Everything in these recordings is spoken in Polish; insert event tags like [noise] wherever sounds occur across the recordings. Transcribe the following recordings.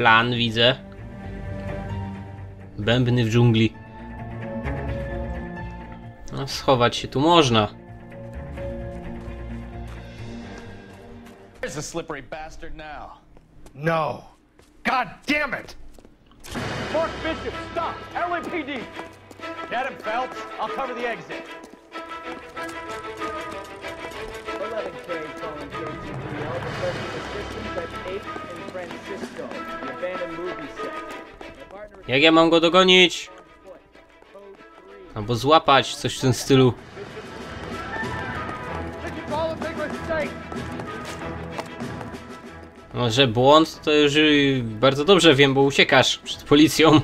plan, widzę. Bębny w dżungli. No, schować się tu można. Where's the slippery bastard now? No. God damn it! Mark Bishop, stop! LAPD! Get him, Phelps. I'll cover the exit. Jak ja mam go dogonić? on foot. Code 3. Albo złapać, coś w tym stylu. No, że błąd to już bardzo dobrze wiem, bo uciekasz przed policją.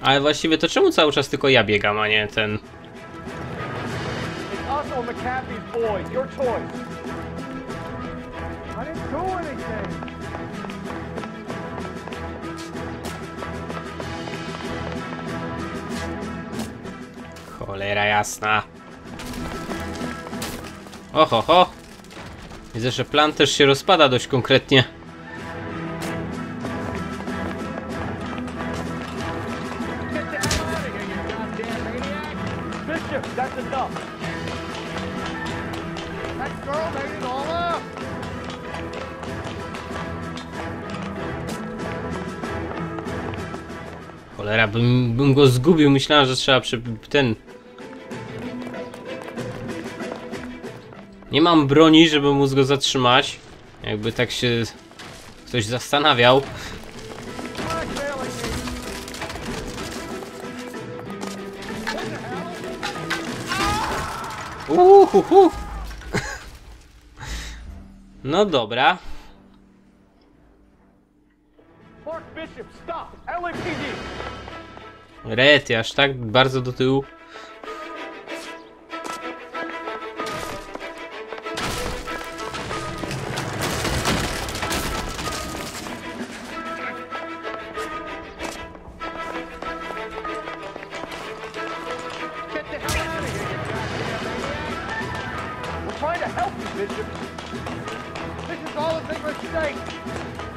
Ale właściwie to czemu cały czas tylko ja biegam, a nie ten... It's us or. Your choice. Cholera jasna. Oho, ho. Widzę, że plan też się rozpada dość konkretnie. Bym, bym go zgubił. Myślałem, że trzeba przy ten... Nie mam broni, żeby móc go zatrzymać. Jakby tak się ktoś zastanawiał. Uhuhu. No dobra. Bishop, stop! LAPD! Rety, aż tak bardzo do tyłu. Trying to help you, Bishop. This is all a big mistake!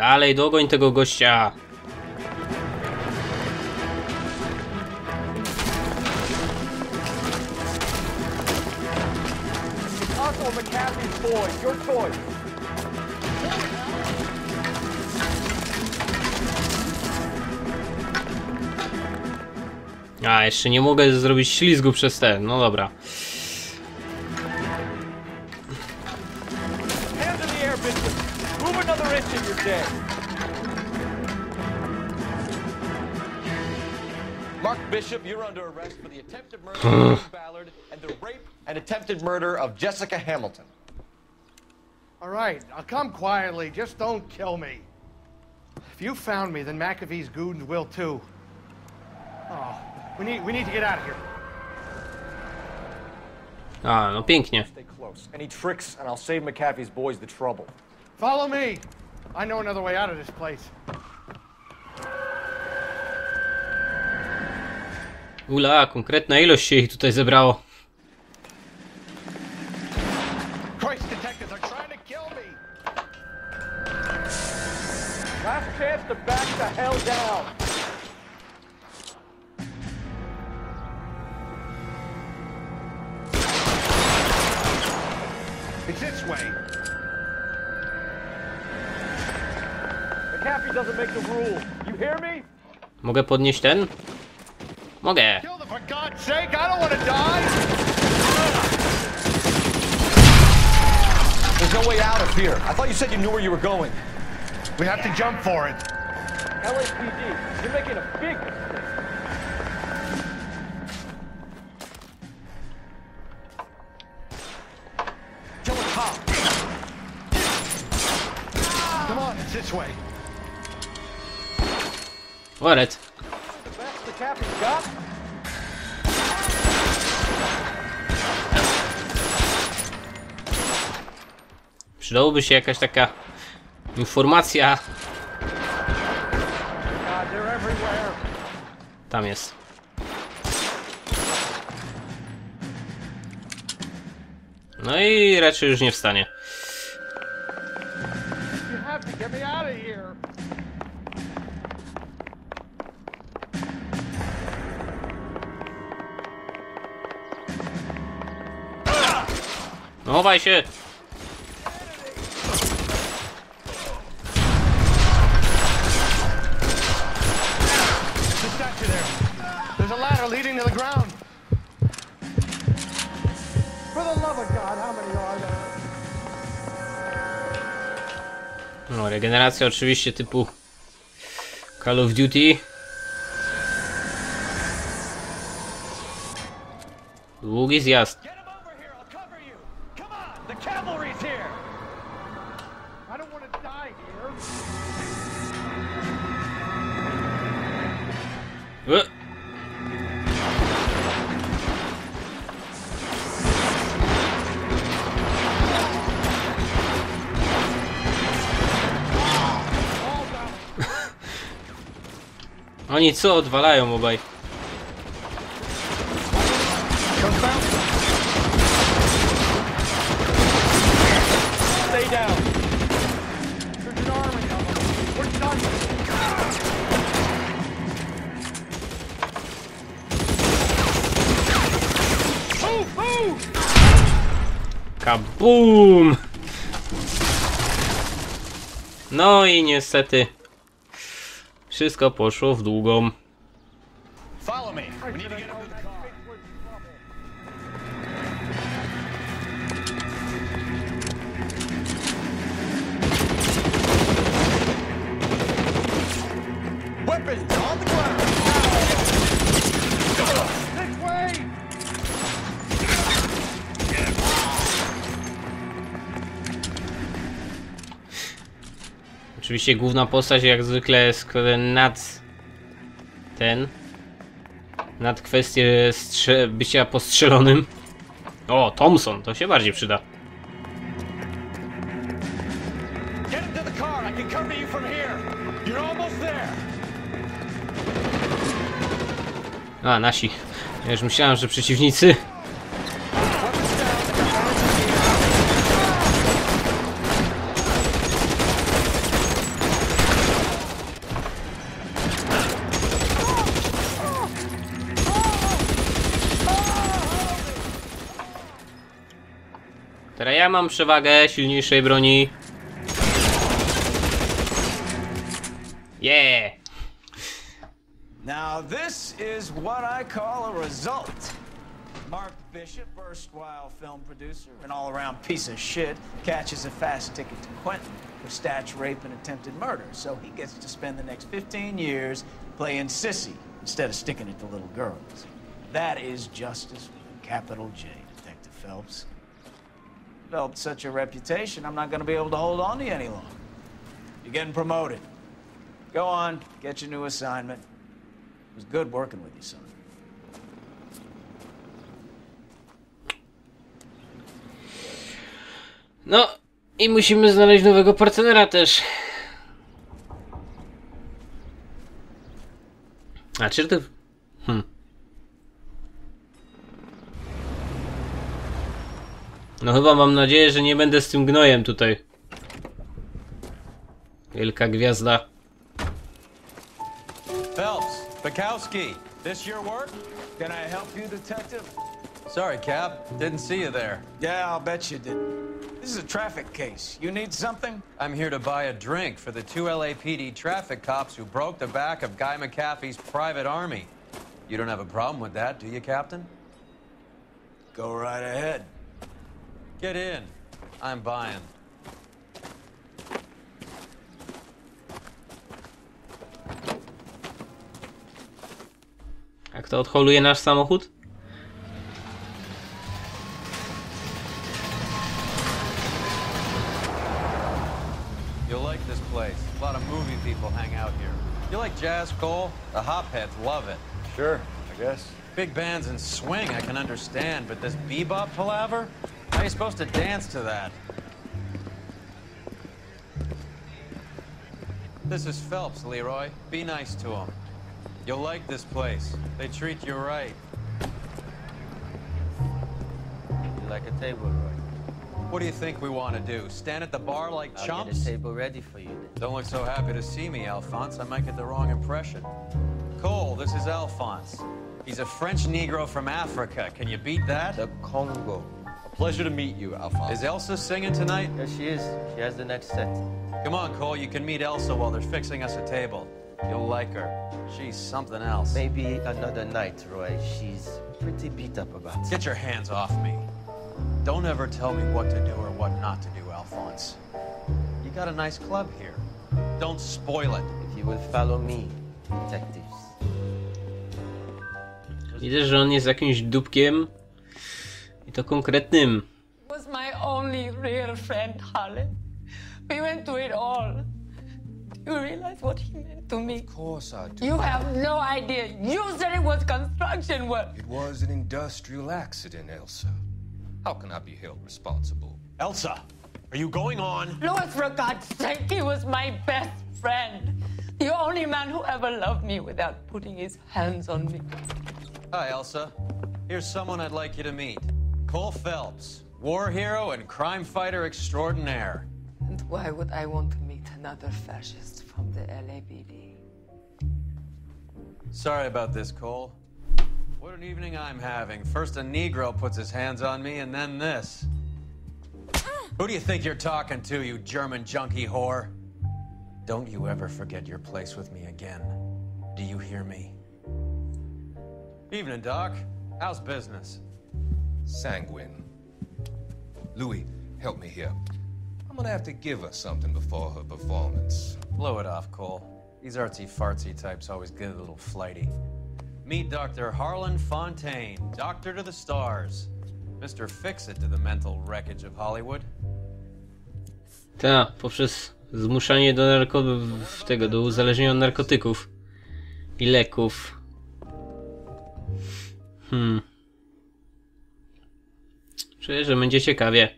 Dalej, dogoń tego gościa. A, jeszcze nie mogę zrobić ślizgu przez ten. No dobra. Bishop, you're under arrest for the attempted murder of Jim [sighs] Ballard and the rape and attempted murder of Jessica Hamilton. All right, I'll come quietly. Just don't kill me. If you found me, then McAfee's goons will too. Oh, we need we need to get out of here. A, no pięknie. Stay close. Any tricks, and I'll save McAfee's boys the trouble. Follow me. I know another way out of this place. Ula, konkretna ilość się ich tutaj zebrało. Mogę podnieść ten? Mogę. Kill them for God's sake! I don't want to die. There's no way out of here. I thought you said you knew where you were going. We have to jump for it. LAPD, you're making a big mistake. Kill a cop. Come on, it's this way. Waret. The got? Przydałoby się jakaś taka informacja everywhere. Tam jest. No i raczej już nie wstanie. You have to get me out of here. No chowaj się! Just got you there. There's a ladder leading to the ground. For the love of God, how many are there? No, regeneracja oczywiście typu Call of Duty. Długi zjazd. Oni co odwalają obaj? Kabum! No i niestety wszystko poszło w długą. Follow Oczywiście główna postać jak zwykle jest nad ten nad kwestię bycia postrzelonym. O, Thompson, to się bardziej przyda. A, nasi. Ja już myślałem, że przeciwnicy. Mam przewagę silniejszej broni. Yeah! Now, this is what I call a result. Mark Bishop, erstwhile film producer and all around piece of shit, catches a fast ticket to Quentin for statch rape and attempted murder. So he gets to spend the next 15 years playing sissy instead of sticking it to little girls. That is justice with a capital J, Detective Phelps. Developed such a reputation, I'm not going to be able to hold on to you any longer. You're getting promoted. Go on, get your new assignment. It was good working with you, son. No i musimy znaleźć nowego partnera też. A czy to... Hmm. No chyba mam nadzieję, że nie będę z tym gnojem tutaj. Wielka gwiazda. Phelps, Bukowski, this your work? Can I help you, Detective? Sorry, Cap. Didn't see you there. Yeah, I'll bet you did. This is a traffic case. You need something? I'm here to buy a drink for the two LAPD traffic cops who broke the back of Guy McAfee's private army. You don't have a problem with that, do you, Captain? Go right ahead. Get in. I'm buying. Jak to odholuje nasz samochód? You'll like this place. A lot of movie people hang out here. You like jazz, Cole? The hopheads love it. Sure, I guess. Big bands and swing I can understand, but this bebop palaver? How are you supposed to dance to that? This is Phelps, Leroy. Be nice to him. You'll like this place. They treat you right. You like a table, Roy? What do you think we want to do? Stand at the bar like I'll chumps? get a table ready for you then. Don't look so happy to see me, Alphonse. I might get the wrong impression. Cole, this is Alphonse. He's a French Negro from Africa. Can you beat that? The Congo. A pleasure to meet you, Alphonse. Is Elsa singing tonight? Yes, she is. She has the next set. Come on, Cole. You can meet Elsa while they're fixing us a table. You'll like her. She's something else. Maybe another night, Roy. She's pretty beat up about it. Get your hands off me. Don't ever tell me what to do or what not to do, Alphonse. You got a nice club here. Don't spoil it. If you will follow me, detectives. Widzę, że on jest jakimś dupkiem. I to konkretnym. was my only real friend, Harlan. We went through it all. Do you realize what he meant to me? Of course I do. You have no idea. You said it was construction work. It was an industrial accident, Elsa. How can I be held responsible? Elsa, are you going on? Louis, for God's sake, he was my best friend. The only man who ever loved me without putting his hands on me. Hi, Elsa. Here's someone I'd like you to meet. Cole Phelps, war hero and crime fighter extraordinaire. And why would I want to meet another fascist from the LAPD? Sorry about this, Cole. What an evening I'm having. First a Negro puts his hands on me, and then this. Who do you think you're talking to, you German junkie whore? Don't you ever forget your place with me again. Do you hear me? Evening, Doc. How's business? Sanguine. Louis, help me here. I'm gonna have to give her something before her performance. Blow it off, Cole. These artsy fartsy types always get a little flighty. Meet Dr. Harlan Fontaine, doctor to the stars. Mr. Fix It to the mental wreckage of Hollywood. Ta, poprzez zmuszanie do narko... w tego, do uzależnienia od narkotyków. I leków. Hmm. Czuję, że będzie ciekawie.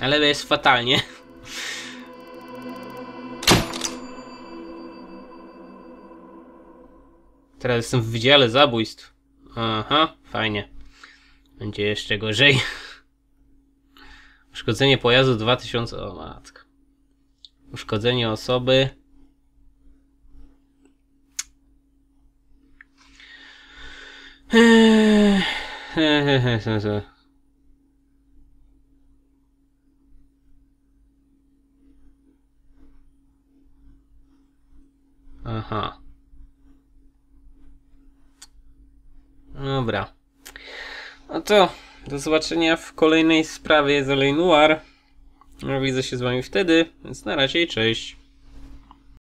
Ale jest fatalnie. Teraz jestem w wydziale zabójstw. Aha, fajnie. Będzie jeszcze gorzej. Uszkodzenie pojazdu 2000. O matko. Uszkodzenie osoby. Aha. Dobra. No to do zobaczenia w kolejnej sprawie z Noir. No, widzę się z wami wtedy, więc na razie cześć.